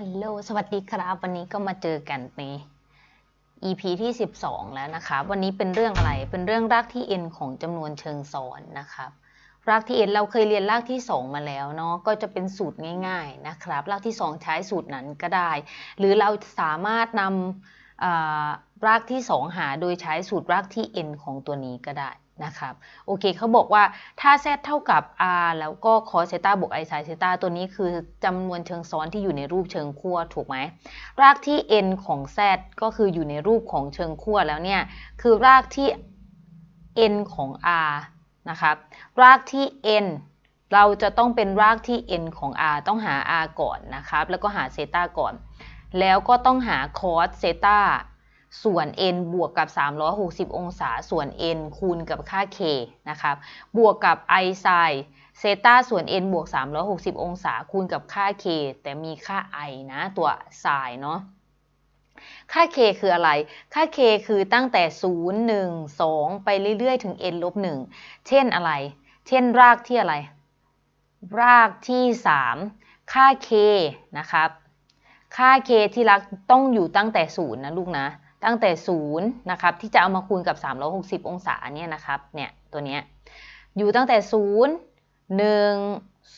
ฮัลโหล สวัสดีครับ วันนี้ก็มาเจอกันใน EP ที่ 12 แล้วนะคะ วันนี้เป็นเรื่องอะไร เป็นเรื่องรากที่ n ของจำนวนเชิงซ้อนนะครับ รากที่ n เราเคยเรียนรากที่ 2 มาแล้วเนาะ ก็จะเป็นสูตรง่าย ๆ นะครับ รากที่ 2 ใช้สูตรนั้นก็ได้ หรือเราสามารถนำรากที่ 2 หาโดยใช้สูตรรากที่ n ของตัวนี้ก็ได้ นะครับโอเคเขาบอกว่าถ้า z เท่ากับ r แล้วก็ cos เซตาบวก i sin เซตาตัวนี้คือจำนวนเชิงซ้อนที่อยู่ในรูปเชิงขั้วถูกไหมรากที่ n ของ z ก็คืออยู่ในรูปของเชิงขั้วแล้วเนี่ยคือรากที่ n ของ r นะครับรากที่ n เราจะต้องเป็นรากที่ n ของ r ต้องหา r ก่อนนะครับแล้วก็หาเซตาก่อน แล้วก็ต้องหา cos เซตา ส่วน n บวกกับ 360 องศา ส่วน n คูณกับค่า k นะครับ บวกกับ i sin เซต้าส่วน n บวก 360 องศา คูณกับค่า k แต่มีค่า i นะ ตัว sin เนาะ ค่า k คืออะไร ค่า k คือตั้งแต่ 0 1 2 ไปเรื่อยๆ ถึง n ลบ 1 เช่นอะไร เช่นรากที่อะไร รากที่ 3 ค่า k นะครับ ค่า k ที่รักต้องอยู่ตั้งแต่ 0 นะลูกนะ ตั้งแต่0นะครับที่จะเอามาคูณกับ 360 องศาเนี่ยนะครับเนี่ยตัวเนี้ยอยู่ตั้งแต่0 1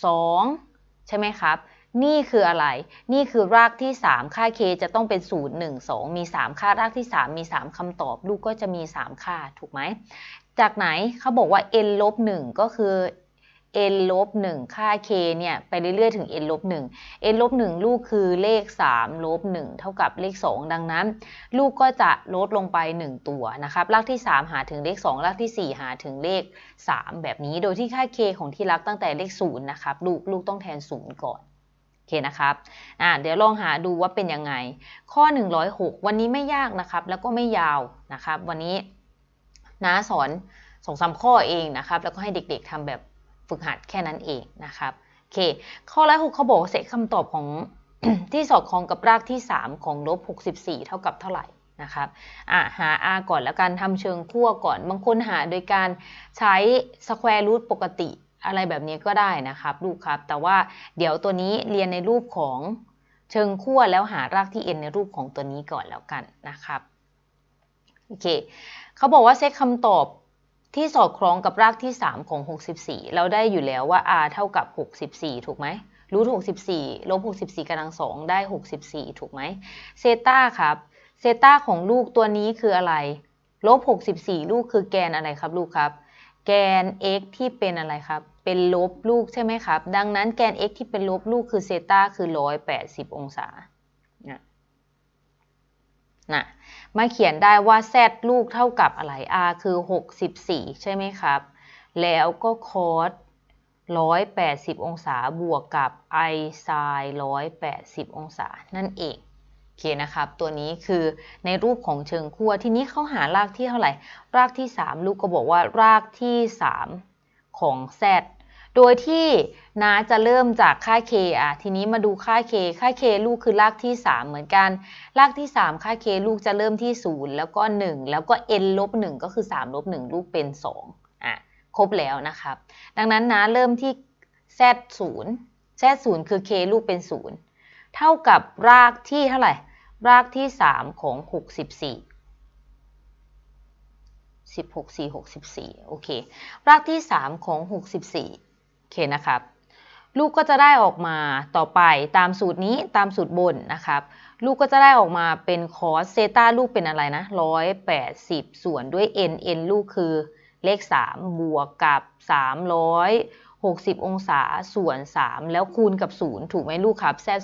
2ใช่ไหมครับ นี่คืออะไร นี่คือรากที่ 3 ค่า k จะต้องเป็น 0 1 2 มี 3 ค่ารากที่ 3 มี 3คำตอบ ลูกก็จะมี 3 ค่าถูกไหม จากไหนเขาบอกว่า n ลบ1ก็คือ n ลบ1ค่า k เนี่ย ไปเรื่อยๆ ถึง n ลบ1 n ลบ1ลูกคือเลข3ลบ1เท่ากับเลข 2 ดังนั้น ลูกก็จะลดลงไป 1 ตัวนะครับรากที่ 3 หาถึงเลข 2รากที่ 4 หาถึงเลข 3 แบบนี้ โดยที่ค่า k ของที่รักตั้งแต่เลข 0 นะครับ ลูกลูกต้องแทน 0 ก่อนโอเคนะครับ อ่า เดี๋ยวลองหาดูว่าเป็นยังไง ข้อ 106 วันนี้ไม่ยากนะครับ แล้วก็ไม่ยาวนะครับ วันนี้น้าสอนสองสามข้อเองนะครับ แล้วก็ให้เด็กๆทำแบบ ฝึกหัดแค่นั้นเองนะครับโอเคข้อร้อยหกเขาบอกเสร็จคำตอบของที่สอดคล้องกับรากที่ 3 ของลบ64 เท่ากับเท่าไหร่นะครับอะหา r ก่อนแล้วกันทำเชิงขั้วก่อน บางคนหาโดยการใช้สแควร์รูทปกติอะไรแบบนี้ก็ได้นะครับลูกครับ แต่ว่าเดี๋ยวตัวนี้เรียนในรูปของเชิงขั้วแล้วหารากที่ n ในรูปของตัวนี้ก่อนแล้วกันนะครับโอเคเขาบอกว่าเซตคำตอบ ที่สอดคล้องกับรากที่ 3 ของ 64 เราได้อยู่แล้วว่า r เท่ากับ 64 ถูกไหมรูท64ลบ64กำลัง2ได้ 64 ถูกไหมเซตาครับเซตาของลูกตัวนี้คืออะไรลบ64 ลูกคือแกนอะไรครับลูกครับ แกน x ที่เป็นอะไรครับ เป็นลบลูกใช่ไหมครับ ดังนั้นแกน x ที่เป็นลบลูกคือเซตาคือ 180 องศา นะมาเขียนได้ว่า z ลูกเท่ากับอะไร r คือ 64 ใช่ไหมครับ แล้วก็ cos 180 องศาบวกกับ i sin 180 องศา นั่นเองโอเคนะครับ ตัวนี้คือในรูปของเชิงขั้วทีนี้เขาหารากที่เท่าไหร่ รากที่ 3 ลูกก็บอกว่ารากที่ 3 ของ z โดยที่นาจะเริ่มจากค่า k อะทีนี้มาดูค่า k ค่า k ลูกคือรากที่ 3 เหมือนกัน รากที่ 3 ค่า k ลูกจะเริ่มที่ 0 แล้วก็ 1 แล้วก็ n ลบ1ก็คือ3ลบ1ลูกเป็น2อะครบแล้วนะครับ ดังนั้นนะเริ่มที่ z 0 z 0คือ k ลูกเป็น 0 เท่ากับรากที่เท่าไหร่ รากที่ 3 ของ 64 16 4 64 โอเค รากที่ 3 ของ 64 เคนะครับ ลูกก็จะได้ออกมาต่อไปตามสูตรนี้ตามสูตรบนนะครับ ลูกก็จะได้ออกมาเป็นคอสเซตาลูกเป็นอะไรนะ180ส่วนด้วย n n ลูกคือเลข 3 บวกกับ 360 องศาส่วน 3 แล้วคูณกับ 0 ถูกไหมลูกครับแซด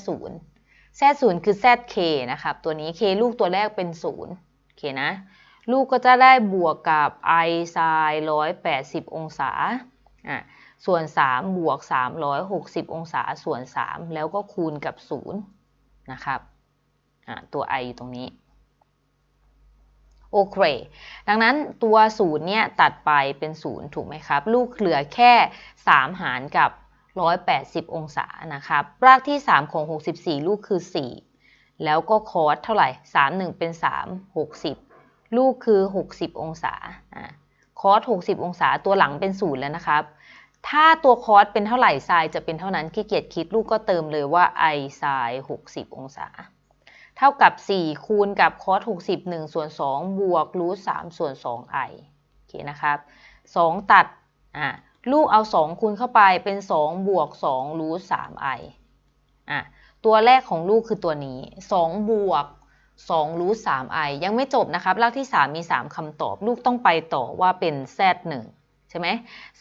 0แซด0คือ zk นะครับ ตัวนี้ k ลูกตัวแรกเป็น0โอเคนะ ลูกก็จะได้บวกกับ i sin 180 องศาอะ ส่วน 3 บวก 360 องศาส่วน 3 แล้วก็คูณกับ 0 นะครับ ตัว i อยู่ตรงนี้ โอเค ดังนั้นตัว 0 เนี่ย ตัดไปเป็น 0 ถูกไหมครับ ลูกเหลือแค่ 3 หารกับ 180 องศา นะครับ รากที่ 3 ของ 64 ลูกคือ 4 แล้วก็คอสเท่าไหร่ 3 1 เป็น 3 60 ลูกคือ 60 องศา คอส 60 องศา ตัวหลังเป็น 0 แล้วนะครับ ถ้าตัวคอสเป็นเท่าไหร่ไซน์จะเป็นเท่านั้นขี้เกียจคิดลูกก็เติมเลยว่า i ไซน์60 องศา เท่ากับ 4 คูณกับคอส60 1ส่วน2บวกรูท3ส่วน2 i โอเคนะครับ 2 ตัดอะลูกเอา 2 คูณเข้าไปเป็น 2 บวก2รูท3 i อะตัวแรกของลูกคือตัวนี้ 2 บวก2รูท3 i ยังไม่จบนะครับรากที่ 3 มี 3คำตอบ ลูกต้องไปต่อว่าเป็น z 1 ใช่ไหม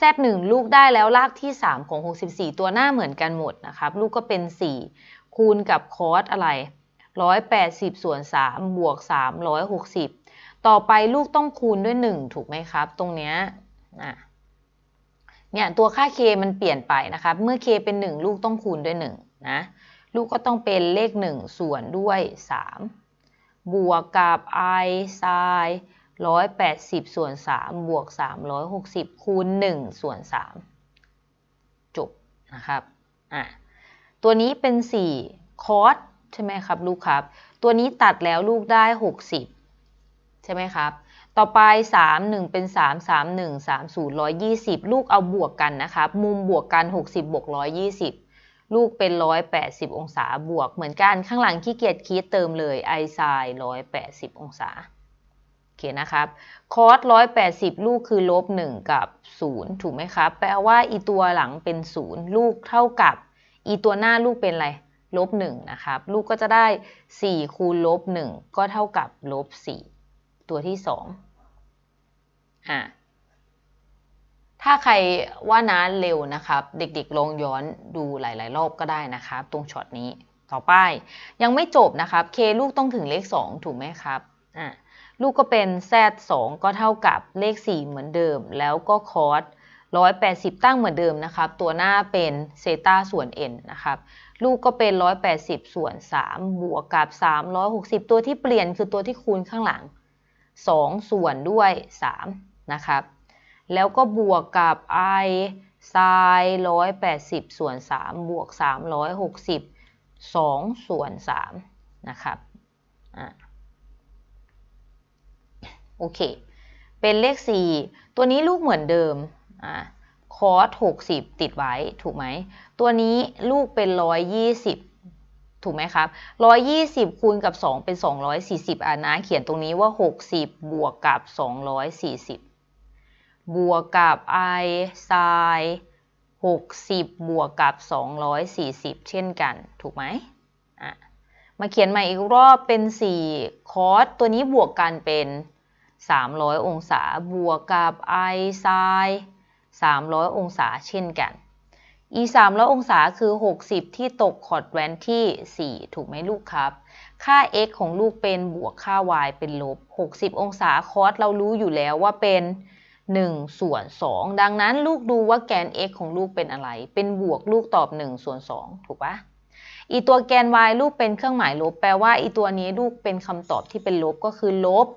z 1ลูกได้แล้วรากที่ 3 ของ 64 ตัวหน้าเหมือนกันหมดนะครับ ลูกก็เป็น 4 คูณกับคอสอะไร 180 ส่วน 3 บวก 360 ต่อไปลูกต้องคูณด้วย 1 ถูกไหมครับ ตรงเนี้ยอะเนี่ยตัวค่า k มันเปลี่ยนไปนะครับ เมื่อ k เป็น 1 ลูกต้องคูณด้วย1นะลูกก็ต้องเป็นเลข 1 ส่วนด้วย 3 บวกกับ i ไซน์ 180 ส่วน 3 บวก 360 คูณ 1 ส่วน 3 จบนะครับอะตัวนี้เป็น 4 คอสใช่ไหมครับลูกครับ ตัวนี้ตัดแล้วลูกได้ 60 ใช่ไหมครับ ต่อไป 3 1 เป็น 3 3 1 3 0 120 ลูกเอาบวกกันนะครับ มุมบวกกัน 60 บวก 120ลูกเป็น 180 องศาบวกเหมือนกัน ข้างหลังขี้เกียจคิดเติมเลย i ไซน์180 องศา คนะครับคอส180ลูกคือลบ1กับ0ถูกไหมครับ แปลว่าอีตัวหลังเป็น0ลูกเท่ากับ อีตัวหน้าลูกเป็นอะไรลบ1นะครับ ลูกก็จะได้4คูณลบ1ก็เท่ากับลบ4ตัวที่2อะถ้าใครว่าน้าเร็วนะครับ เด็กๆลองย้อนดูหลาย ๆ รอบก็ได้นะครับ ตรงช็อตนี้ต่อไปยังไม่จบนะครับ k ลูกต้องถึงเลข2ถูกไหมครับอะ ลูกก็เป็น z 2ก็เท่ากับเลข 4 เหมือนเดิม แล้วก็คอส180 ตั้งเหมือนเดิมนะครับ ตัวหน้าเป็นเซตาส่วน n นะครับ ลูกก็เป็น 180 ส่วน 3 บวกกับ 360 ตัวที่เปลี่ยนคือตัวที่คูณข้างหลัง 2 ส่วนด้วย 3 นะครับ แล้วก็บวกกับ i ไซน์180 ส่วน 3 บวก 360 2 ส่วน 3 นะครับอะ โอเค เป็นเลข 4 ตัวนี้ลูกเหมือนเดิมอะคอส60ติดไว้ถูกไหม ตัวนี้ลูกเป็น120ถูกไหมครับ120คูณกับ2เป็น240อ่านะ เขียนตรงนี้ว่า60บวกกับ240บวกกับ i ไซน์60บวกกับ240เช่นกัน ถูกไหมอะมาเขียนใหม่อีกรอบเป็น4คอสตัวนี้บวกกันเป็น 300 องศาบวกกับ i ไซน์300 องศาเช่นกัน e 300 องศาคือ 60 ที่ตกคอร์ดแวนที่ 4 ถูกไหมลูกครับ ค่า x ของลูกเป็นบวกค่า y เป็นลบ 60 องศาคอสเรารู้อยู่แล้วว่าเป็น1ส่วน 2 ดังนั้นลูกดูว่าแกน x ของลูกเป็นอะไร เป็นบวกลูกตอบ 1 ส่วน 2 ถูกปะอีตัวแกน y ลูกเป็นเครื่องหมายลบ แปลว่าอีตัวนี้ลูกเป็นคำตอบที่เป็นลบก็คือลบ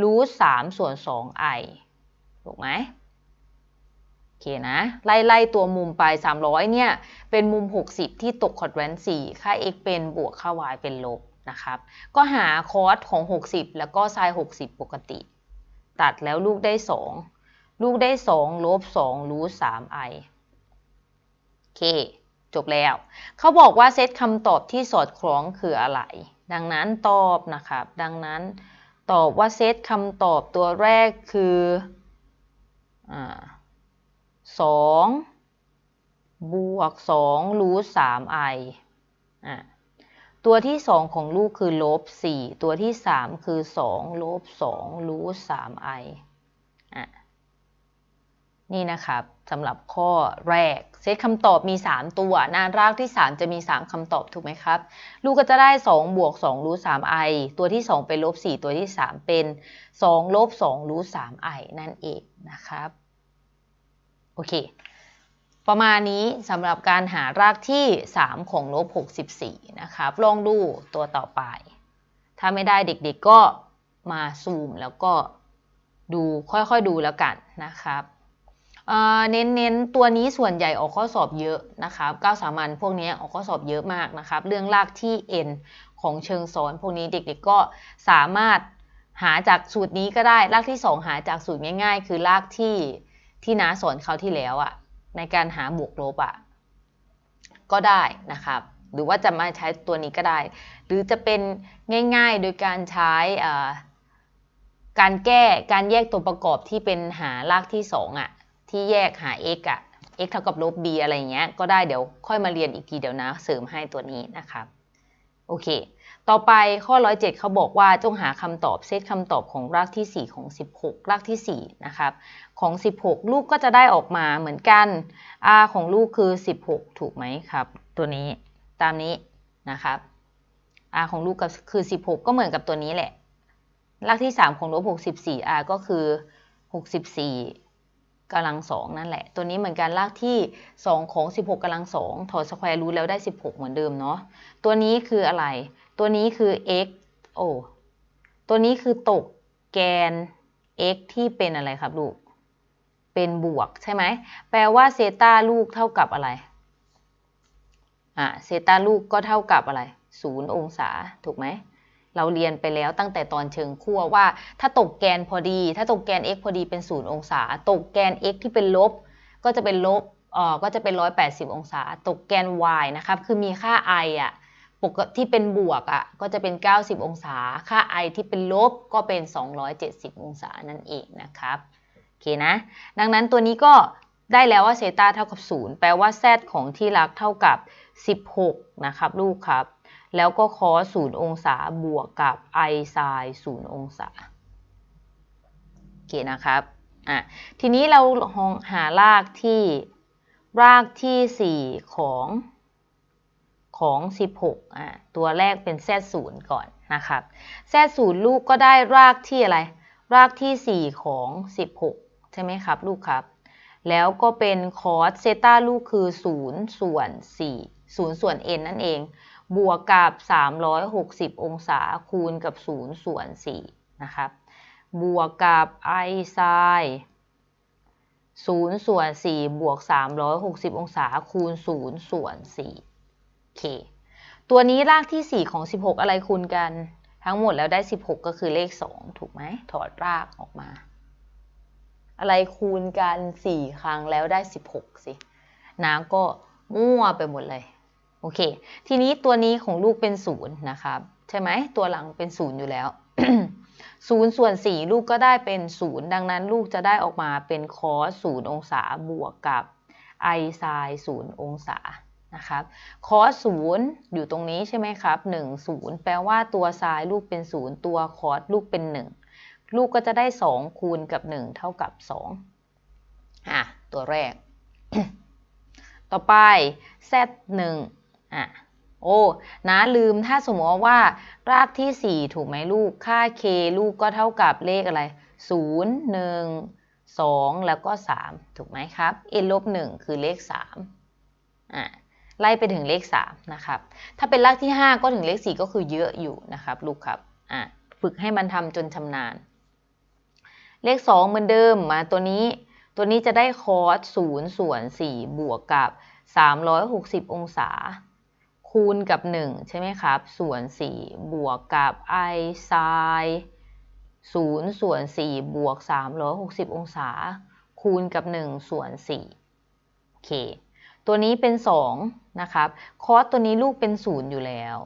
รูท3ส่วน 2i ถูกไหมโอเคนะ ไล่ไล่ตัวมุมไป 300 เนี่ย เป็นมุม 60 ที่ตกคอดแวน4ค่า x เป็นบวกค่า y เป็นลบนะครับ ก็หาคอสของ 60 แล้วก็ไซน์60 ปกติ ตัดแล้วลูกได้ 2 ลูกได้ 2 ลบ2รูท 3i โอเค จบแล้ว เขาบอกว่าเซตคำตอบที่สอดคล้องคืออะไร ดังนั้นตอบนะครับ ดังนั้น ตอบว่าเซตคำตอบตัวแรกคืออสองบวกสองรูทสามไอตัวที่สองของลูกคือลบสี่ตัวที่สามคือสองลบสองรูทสามไอ นี่นะครับสำหรับข้อแรก เซตคำตอบมี 3 ตัวน้ารากที่ 3 จะมี 3 คำตอบถูกไหมครับ ลูกก็จะได้ 2 บวก 2 รูท3 i ตัวที่ 2 เป็นลบ 4 ตัวที่ 3 เป็น 2 ลบ 2 รูท3 i นั่นเองนะครับ โอเค ประมาณนี้สำหรับการหารากที่ 3 ของลบ 64 นะครับ ลองดูตัวต่อไป ถ้าไม่ได้เด็กๆก็มาซูมแล้วก็ดูค่อยๆดูแล้วกันนะครับ เน้นเน้นตัวนี้ส่วนใหญ่ออกข้อสอบเยอะนะครับก้าวสามัญพวกนี้ออกข้อสอบเยอะมากนะครับ เรื่องลากที่ n ของเชิงซ้อนพวกนี้เด็กๆก็สามารถหาจากสูตรนี้ก็ได้ลากที่ 2 หาจากสูตรง่าย ๆ คือลากที่ที่น้าสอนเขาที่แล้วอะในการหาบวกลบอะ่ะก็ได้นะครับ หรือว่าจะมาใช้ตัวนี้ก็ได้ หรือจะเป็นง่ายๆโดยการใช้การแก้การแยกตัวประกอบที่เป็นหารากที่2อะ ที่แยกหา x อะ x เท่ากับลบ b อะไรเงี้ย ก็ได้เดี๋ยวค่อยมาเรียนอีกทีเดี๋ยวนะ เสริมให้ตัวนี้นะครับ โอเค ต่อไปข้อ 107เขาบอกว่าจงหาคำตอบเซตคำตอบของรากที่ 4 ของ 16 รากที่ 4 นะครับ ของ 16 ลูกก็จะได้ออกมาเหมือนกัน r ของลูกคือ 16 ถูกไหมครับ ตัวนี้ตามนี้นะครับ r ของลูกก็คือ 16 ก็เหมือนกับตัวนี้แหละรากที่ 3 ของลบ64 r ก็คือ 64 กำลัง2นั่นแหละ ตัวนี้เหมือนกันรากที่ 2 ของ 16กำลัง2ถอดสแควร์รูทแล้วได้ 16 เหมือนเดิมเนาะตัวนี้คืออะไร ตัวนี้คือ x โอ้ตัวนี้คือตกแกน x ที่เป็นอะไรครับลูก เป็นบวกใช่ไหม แปลว่าเซตาลูกเท่ากับอะไร อะเซตาลูกก็เท่ากับอะไร 0 องศา ถูกไหม เราเรียนไปแล้วตั้งแต่ตอนเชิงขั้วว่า ถ้าตกแกนพอดี ถ้าตกแกน x พอดีเป็น 0 องศา ตกแกน x ที่เป็นลบ ก็จะเป็นลบอ่อก็จะเป็น 180 องศา ตกแกน y นะครับ คือมีค่า i อะปกที่เป็นบวกอะก็จะเป็น 90 องศา ค่า i ที่เป็นลบก็เป็น 270 องศานั่นเองนะครับโอเคนะ ดังนั้นตัวนี้ก็ได้แล้วว่าเซตาเท่ากับ 0 แปลว่า z ของที่รักเท่ากับ 16 นะครับ ลูกครับ แล้วก็คอ0องศาบวกกับ i ไซน์องศาโอเคนะครับอะทีนี้เราหารากที่รากที่ 4 ของของ 16อะตัวแรกเป็น z0 ก่อนนะครับ z0 ลูกก็ได้รากที่อะไร รากที่ 4 ของ 16 ใช่ไหมครับ ลูกครับ แล้วก็เป็นคอสเซต้าลูกคือ 0 ส่วน4 0 ส่วน n นั่นเอง บวกกับ 360 องศาคูณกับ 0 ส่วน 4 นะครับ บวกกับ i ไซน์0ส่วน 4 บวก 360 องศาคูณ 0 ส่วน4เค ตัวนี้รากที่ 4 ของ 16 อะไรคูณกัน ทั้งหมดแล้วได้ 16 ก็คือเลข 2 ถูกไหม ถอดรากออกมา อะไรคูณกัน 4 ครั้งแล้วได้ 16 สิน้ำก็มั่วไปหมดเลย โอเค ทีนี้ตัวนี้ของลูกเป็น0นย์นะครับ ใช่ไหมตัวหลังเป็น0อยู่แล้ว0ส่วน4ลูกก็ได้เป็น0ดังนั้นลูกจะได้ออกมาเป็นคอส0องศาบวกกับ i ไซน์0องศานะครับคอสศูนย์อยู่ตรงนี้ใช่ไหมครับ1 0แปลว่าตัวซ้ายลูกเป็น0ตัวคอสลูกเป็น1ลูกก็จะได้2คูณกับ1เท่ากับ2อะตัวแรก ต่อไป z 1 อะโอ้นะลืมถ้าสมมติว่ารากที่ 4 ถูกไหมลูก ค่า k ลูกก็เท่ากับเลขอะไร 0 1 2 แล้วก็ 3 ถูกไหมครับ n ลบ1คือเลข3อะไล่ไปถึงเลข3นะครับ ถ้าเป็นรากที่ 5 ก็ถึงเลข 4 ก็คือเยอะอยู่นะครับลูกครับอะฝึกให้มันทำจนชำนาญ เลข 2 เหมือนเดิมมาตัวนี้ ตัวนี้จะได้คอส0ส่วน4บวกกับ 360 องศา คูณกับ 1 ใช่ไหมครับ ส่วน 4 บวกกับ i ไซน์0ส่วน 4 บวก 360 องศา คูณกับ 1 ส่วน4โอเค ตัวนี้เป็น 2 นะครับ คอสตัวนี้ลูกเป็น 0 อยู่แล้ว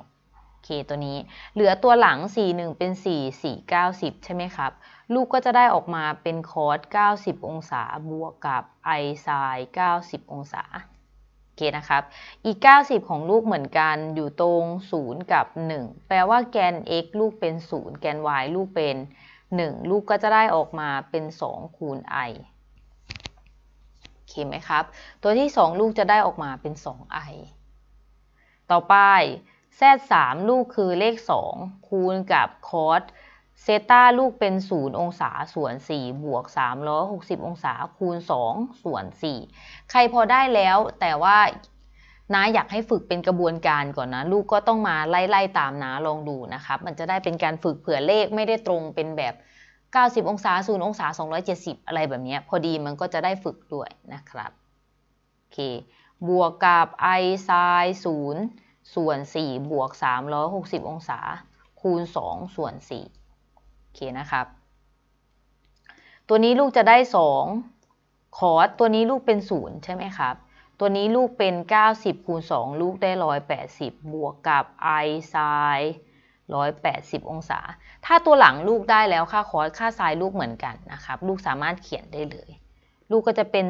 โอเคตัวนี้ เหลือตัวหลัง 4 1 เป็น 4 4 90 ใช่ไหมครับ ลูกก็จะได้ออกมาเป็นคอส90 องศา บวกกับ i ไซน์90 องศา โอเคนะครับอีก90 ของลูกเหมือนกันอยู่ตรง 0 กับ 1 แปลว่าแกน x ลูกเป็น 0 แกน y ลูกเป็น 1 ลูกก็จะได้ออกมาเป็น 2 คูณ i เคไหมครับ ตัวที่ 2 ลูกจะได้ออกมาเป็น 2i ต่อไป z 3ลูกคือเลข 2 คูณกับคอส เซต้าลูกเป็น 0 องศาส่วน 4 บวก 360 องศาคูณ 2 ส่วน 4 ใครพอได้แล้วแต่ว่าน้าอยากให้ฝึกเป็นกระบวนการก่อนนะ ลูกก็ต้องมาไล่ๆตามน้าลองดูนะครับ มันจะได้เป็นการฝึกเผื่อเลขไม่ได้ตรงเป็นแบบ 90 องศา 0 องศา 270 อะไรแบบนี้พอดีมันก็จะได้ฝึกด้วยนะครับโอเคบวกกับ i ไซน์0ส่วน 4 บวก 360 องศา คูณ 2 ส่วน 4 เคนะครับ ตัวนี้ลูกจะได้ 2 คอสตัวนี้ลูกเป็นศูนย์ใช่ไหมครับ ตัวนี้ลูกเป็น 90คูณ2ลูกได้ 180 บวกกับ i ไซน์180 องศา ถ้าตัวหลังลูกได้แล้วค่าคอสค่าไซน์ลูกเหมือนกันนะครับ ลูกสามารถเขียนได้เลย ลูกก็จะเป็น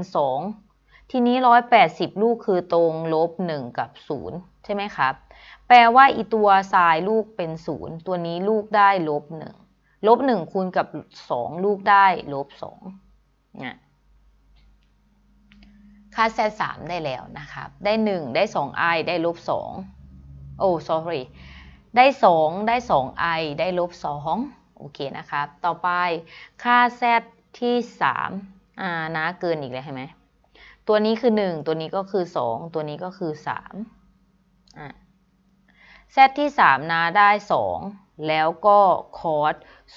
2ทีนี้ 180 ลูกคือตรงลบ 1 กับ 0 ใช่ไหมครับ แปลว่าอีตัวไซน์ลูกเป็น 0 ตัวนี้ลูกได้ลบ 1 ลบ1คูณกับ2ลูกได้ลบ2เนี่ยค่า z 3ได้แล้วนะครับ ได้1ได้ 2i ไอได้ลบ2โอ้ sorry ได้2ได้ 2i ไอได้ลบ2โอเคนะครับ ต่อไปค่า z ที่3อ่านะเกินอีกแล้วใช่ไหมตัวนี้คือ1ตัวนี้ก็คือ2ตัวนี้ก็คือ3อ่า z ที่3นะได้2 แล้วก็คอ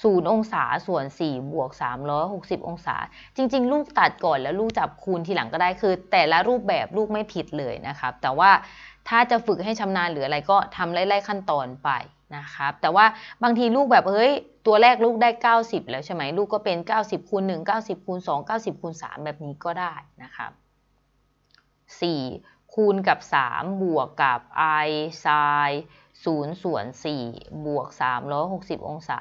ส0องศาส่วน 4 บวก 360 องศา จริง ๆ ลูกตัดก่อนแล้วลูกจับคูณทีหลังก็ได้คือ แต่ละรูปแบบลูกไม่ผิดเลยนะครับ แต่ว่าถ้าจะฝึกให้ชำนาญหรืออะไรก็ทำไล่ๆขั้นตอนไปนะครับแต่ว่าบางทีลูกแบบเฮ้ยตัวแรกลูกได้ 90 แล้วใช่ไหมลูกก็เป็น 90คูณ1 90คูณ2 90คูณ3แบบนี้ก็ได้นะครับ4 คูณกับ 3 บวกกับ i ไซน์0ส่วน4บวก 360 องศา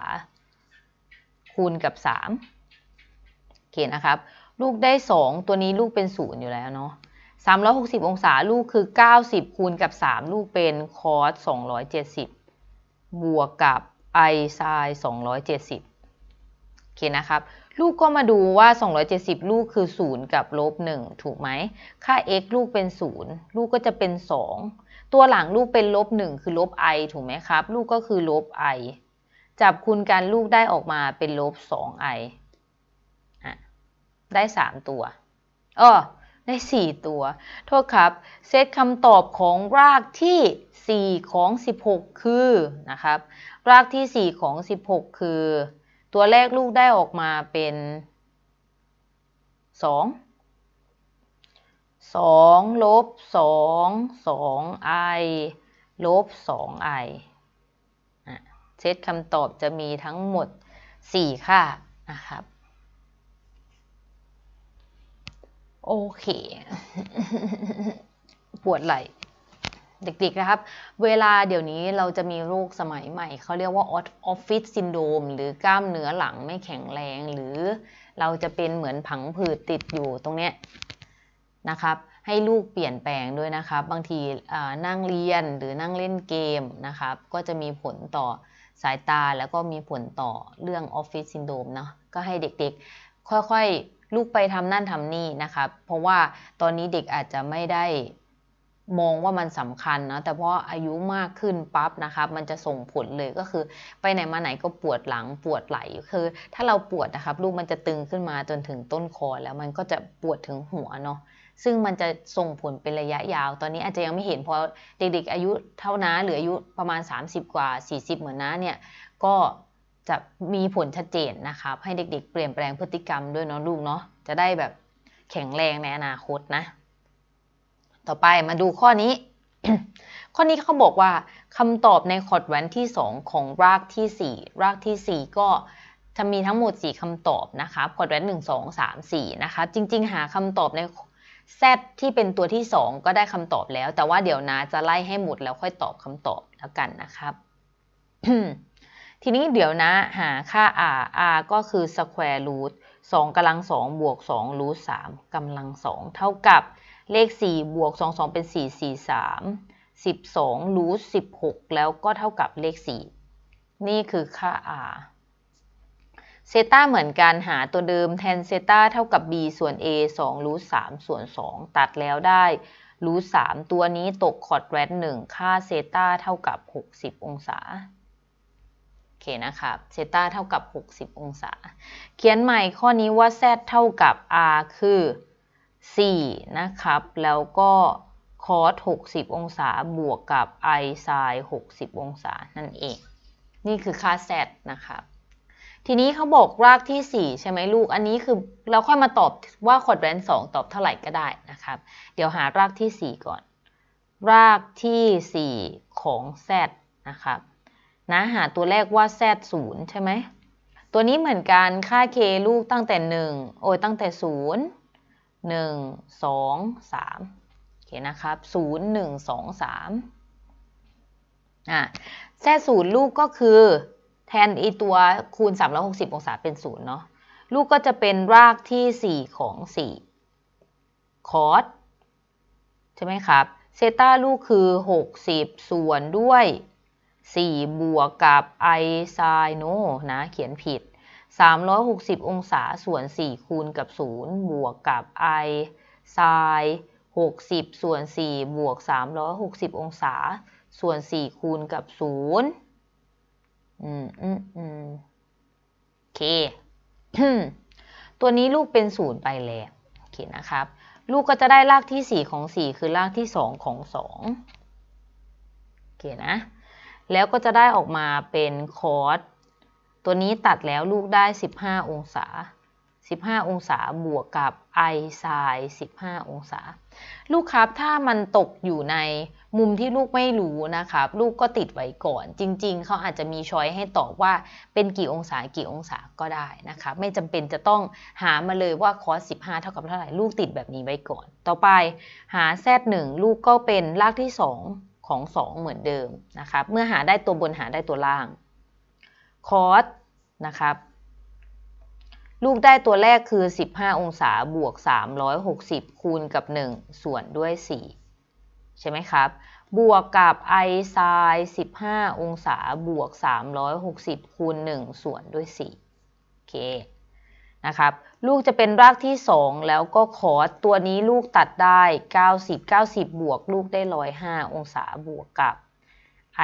คูณกับ 3 โอเคนะครับ ลูกได้ 2 ตัวนี้ลูกเป็น 0 อยู่แล้วเนาะ360 องศาลูกคือ 90 คูณกับ 3 ลูกเป็นคอส270 บวกกับ i ไซน์270 โอเคนะครับ ลูกก็มาดูว่า 270 ลูกคือ 0 กับลบ 1 ถูกไหม ค่า x ลูกเป็น 0 ลูกก็จะเป็น 2 ตัวหลังลูกเป็นลบ 1 คือลบ i ถูกไหมครับ ลูกก็คือลบ i จับคูณกันลูกได้ออกมาเป็นลบ 2i อะได้ 3 ตัวอ้อได้ 4 ตัว โทษครับ เซตคำตอบของรากที่ 4 ของ 16 คือ นะครับ รากที่ 4 ของ 16 คือ ตัวแรกลูกได้ออกมาเป็น2 2ลบ2 2i ลบ 2i เซตคำตอบจะมีทั้งหมด 4 ค่านะครับ โอเค ปวดไหล่ เด็กๆนะครับ เวลาเดี๋ยวนี้เราจะมีโรคสมัยใหม่ เขาเรียกว่าออฟฟิศซินโดรมหรือกล้ามเนื้อหลังไม่แข็งแรง หรือเราจะเป็นเหมือนผังผืดติดอยู่ตรงเนี้ยนะครับ ให้ลูกเปลี่ยนแปลงด้วยนะครับ บางทีนั่งเรียนหรือนั่งเล่นเกมนะครับ ก็จะมีผลต่อสายตาแล้วก็มีผลต่อเรื่องออฟฟิศซินโดรมเนาะก็ให้เด็กๆ ค่อยๆลูกไปทำนั่นทำนี่นะครับ เพราะว่าตอนนี้เด็กอาจจะไม่ได้ มองว่ามันสำคัญนะแต่พราะอายุมากขึ้นปั๊บนะครับมันจะส่งผลเลยก็คือ ไปไหนมาไหนก็ปวดหลังปวดไหล่คือ ถ้าเราปวดนะครับลูกมันจะตึงขึ้นมาจนถึงต้นคอแล้วมันก็จะปวดถึงหัวเนาะซึ่งมันจะส่งผลเป็นระยะยาว ตอนนี้อาจจะยังไม่เห็นเพราะเด็กๆอายุเท่าน้าหรืออายุประมาณ 30 กว่า 40 เหมือนน้าเนี่ยก็จะมีผลชัดเจนนะครับให้เด็กๆ เปลี่ยนแปลงพฤติกรรมด้วยเนาะลูกเนาะจะได้แบบแข็งแรงในอนาคตนะ ต่อไปมาดูข้อนี้ ข้อนี้เขาบอกว่าคำตอบในคอร์ดแวนที่ 2 ของรากที่ 4 รากที่ 4 ก็จะมีทั้งหมด 4คำตอบนะคะคอร์ดแวน1 2 3 4นะคะ จริง ๆ หาคำตอบใน Z ที่เป็นตัวที่ 2 ก็ได้คำตอบแล้ว แต่ว่าเดี๋ยวนะจะไล่ให้หมดแล้วค่อยตอบคำตอบแล้วกันนะครับทีนี้เดี๋ยวนะหาค่า r r ก็คือ square root 2กำลัง2บวก2 root 3กำลัง2เท่ากับ เลข 4 บวก 2 2 เป็น 4 4 3 12 root 16 แล้วก็เท่ากับเลข 4 นี่คือค่า r เซต้าเหมือนกันหาตัวเดิมแทนเซต้าเท่ากับ b ส่วน a 2รูท3ส่วน 2 ตัดแล้วได้รูท3ตัวนี้ตกคอร์ดแรด1ค่าเซต้าเท่ากับ 60 องศาโอเคนะครับเซต้าเท่ากับ 60 องศา เขียนใหม่ข้อนี้ว่า z เท่ากับ r คือ 4 นะครับ แล้วก็คอส60 องศาบวกกับ i ไซน์60 องศานั่นเอง นี่คือค่า z นะครับทีนี้เขาบอกรากที่ 4 ใช่ไหมลูก อันนี้คือเราค่อยมาตอบว่าคอร์ดแรนสองตอบเท่าไหร่ก็ได้นะครับ เดี๋ยวหารากที่ 4 ก่อน รากที่ 4 ของ z นะครับ นะหาตัวแรกว่า z 0 ใช่ไหม ตัวนี้เหมือนกันค่า k ลูกตั้งแต่ 1 โอ้ยตั้งแต่ 0 หนึ่งสองสามโอเคนะครับศูนย์หนึ่งสองสามอะแท้ศูนย์ลูกก็คือแทนไอตัวคูณ 360 องศาเป็นศูนย์เนาะลูกก็จะเป็นรากที่ 4 ของ 4 คอสใช่ไหมครับเซต้าลูกคือ 60 ส่วนด้วย 4 บวกกับไอไซโนนะ เขียนผิด 360 องศาส่วน 4 คูณกับ 0 บวกกับ i ไซ60 ส่วน 4 บวก 360 องศา ส่วน 4 คูณกับ 0 อืมอืมอืมโอเค ตัวนี้ลูกเป็น 0 ไปแล้วโอเคนะครับ ลูกก็จะได้รากที่ 4 ของ 4 คือรากที่ 2 ของ 2โอเคนะ แล้วก็จะได้ออกมาเป็นคอส ตัวนี้ตัดแล้วลูกได้ 15 องศา 15 องศาบวกกับ i ไซน์15 องศา ลูกครับถ้ามันตกอยู่ในมุมที่ลูกไม่รู้นะครับ ลูกก็ติดไว้ก่อน จริง ๆ เขาอาจจะมีช้อยให้ตอบว่าเป็นกี่องศากี่องศาก็ได้นะครับไม่จำเป็นจะต้องหามาเลยว่าคอส15 เท่ากับเท่าไหร่ ลูกติดแบบนี้ไว้ก่อน ต่อไปหา z1 ลูกก็เป็นรากที่ 2 ของ 2 เหมือนเดิมนะครับ เมื่อหาได้ตัวบนหาได้ตัวล่าง คอสนะครับ ลูกได้ตัวแรกคือ 15 องศาบวก 360 คูณกับ 1 ส่วนด้วย 4 ใช่ไหมครับ บวกกับ i ไซน์15 องศาบวก 360 คูณ 1 ส่วนด้วย 4 โอเคนะครับลูกจะเป็นรากที่ 2 แล้วก็คอสตัวนี้ลูกตัดได้ 90 90 บวก ลูกได้ 105 องศาบวกกับ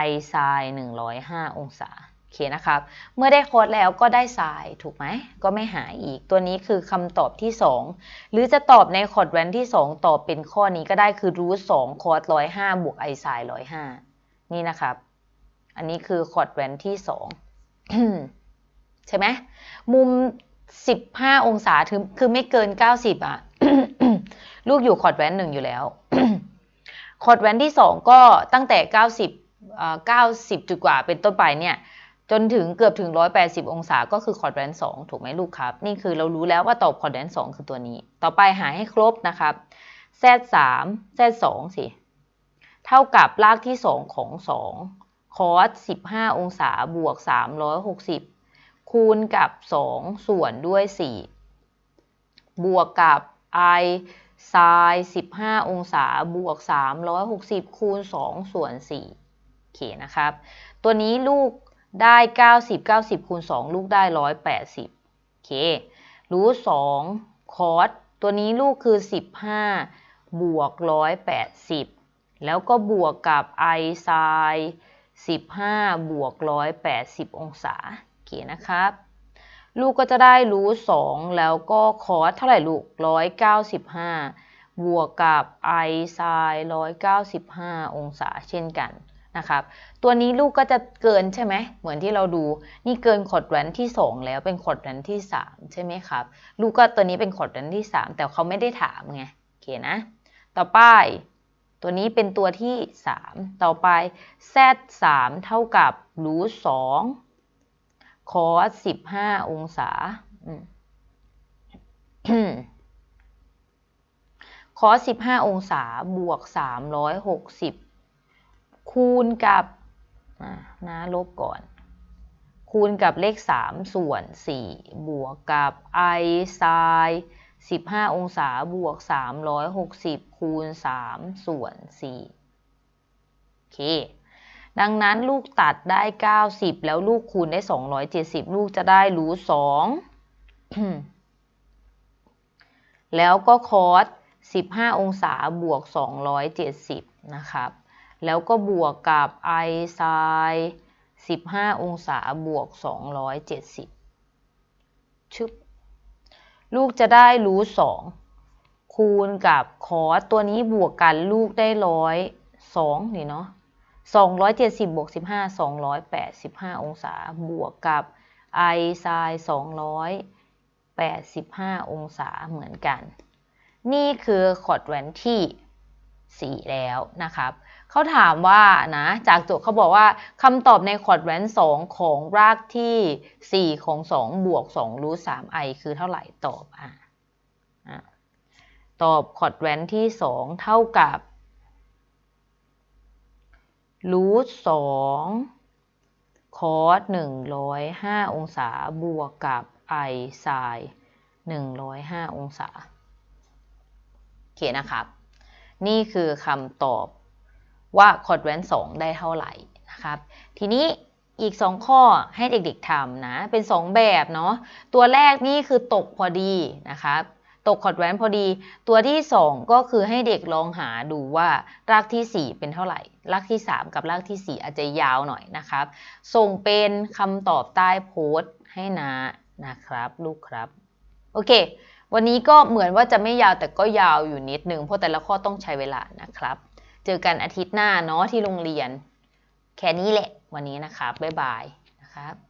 i ไซน์105 องศา โอเคนะครับ เมื่อได้คอสแล้วก็ได้ไซน์ถูกไหม ก็ไม่หายอีก ตัวนี้คือคำตอบที่ 2 หรือจะตอบในคอร์ดแวนที่ 2 ตอบเป็นข้อนี้ก็ได้คือรูทสองคอส105บวก i ไซน์105นี่นะครับ อันนี้คือคอร์ดแวนที่ 2 ใช่ไหม มุม 15 องศาคือคือไม่เกิน 90 อะ ลูกอยู่คอร์ดแวนหนึ่งอยู่แล้ว คอร์ดแวนที่ 2 ก็ตั้งแต่ 90เอ่อ90 จุดกว่าเป็นต้นไปเนี่ย จนถึงเกือบถึง 180 องศาก็คือคอร์ดแวน2ถูกไหมลูกครับ นี่คือเรารู้แล้วว่าตอบคอร์ดแวน2คือตัวนี้ ต่อไปหาให้ครบนะครับ z 3 z 2สิ เท่ากับรากที่ 2 ของ 2 คอส15 องศาบวก 360 คูณกับ 2 ส่วนด้วย 4 บวกกับ i ไซน์15 องศาบวก 360 คูณ 2 ส่วน4โอเคนะครับ ตัวนี้ลูก ได้ 90 90คูณ2ลูกได้ 180โอเครู้2คอสตัวนี้ลูกคือ 15 บวก 180 แล้วก็บวกกับ i ไซน์15 บวก 180 องศาโอเคนะครับลูกก็จะได้รู้2แล้วก็คอสเท่าไหร่ลูก195บวกกับ i ไซน์195องศาเช่นกัน นะครับ ตัวนี้ลูกก็จะเกินใช่ไหมเหมือนที่เราดู นี่เกินคอร์ดแหวนที่ 2 แล้วเป็นคอร์ดแหวนที่ 3 ใช่ไหมครับ ลูกก็ตัวนี้เป็นคอร์ดแหวนที่ 3 แต่เขาไม่ได้ถามไงโอเคนะ ต่อไป ตัวนี้เป็นตัวที่ 3 ต่อไป z 3เท่ากับรูท2คอส15องศาคอส15องศาบวก360 คูณกับนะลบก่อน คูณกับเลข 3 ส่วน 4 บวกกับ i ไซน์15 องศาบวก 360 คูณ 3 ส่วน 4 โอเค ดังนั้นลูกตัดได้ 90 แล้วลูกคูณได้ 270 ลูกจะได้รูท2แล้วก็คอส15 องศาบวก 270 นะครับ แล้วก็บวกกับ i ไซน์15 องศาบวก 270 ชึบ ลูกจะได้รูท2คูณกับคอสตัวนี้บวกกันลูกได้ร้อยสองนี่เนาะ270บวก15 285 องศาบวกกับ i ไซน์285 องศาเหมือนกัน นี่คือคอร์ดแวนที่ 4 แล้วนะครับ เขาถามว่านะจากโจทย์เขาบอกว่าคำตอบในคอร์ดแวน2ของรากที่ 4 ของ 2 บวก2รูท3 i คือเท่าไหร่ตอบอะตอบคอร์ดแวนที่ 2 เท่ากับรูทสองคอส105อยห้าองศาบวกกับ i ไซน์105องศาโอเคนะครับ นี่คือคำตอบ ว่าคอร์ดแวน2ได้เท่าไหร่นะครับ ทีนี้อีก 2 ข้อให้เด็กๆทำนะ เป็น 2 แบบเนาะ ตัวแรกนี่คือตกพอดีนะครับ ตกคอร์ดแวนพอดี ตัวที่ 2 ก็คือให้เด็กลองหาดูว่ารากที่ 4 เป็นเท่าไหร่ รากที่ 3 กับรากที่ 4 อาจจะยาวหน่อยนะครับ ส่งเป็นคำตอบใต้โพสต์ให้นะนะครับ ลูกครับ โอเค วันนี้ก็เหมือนว่าจะไม่ยาวแต่ก็ยาวอยู่นิดนึงเพราะแต่ละข้อต้องใช้เวลานะครับ เจอกันอาทิตย์หน้าเนาะที่โรงเรียน แค่นี้แหละวันนี้นะครับบ๊ายบายนะครับ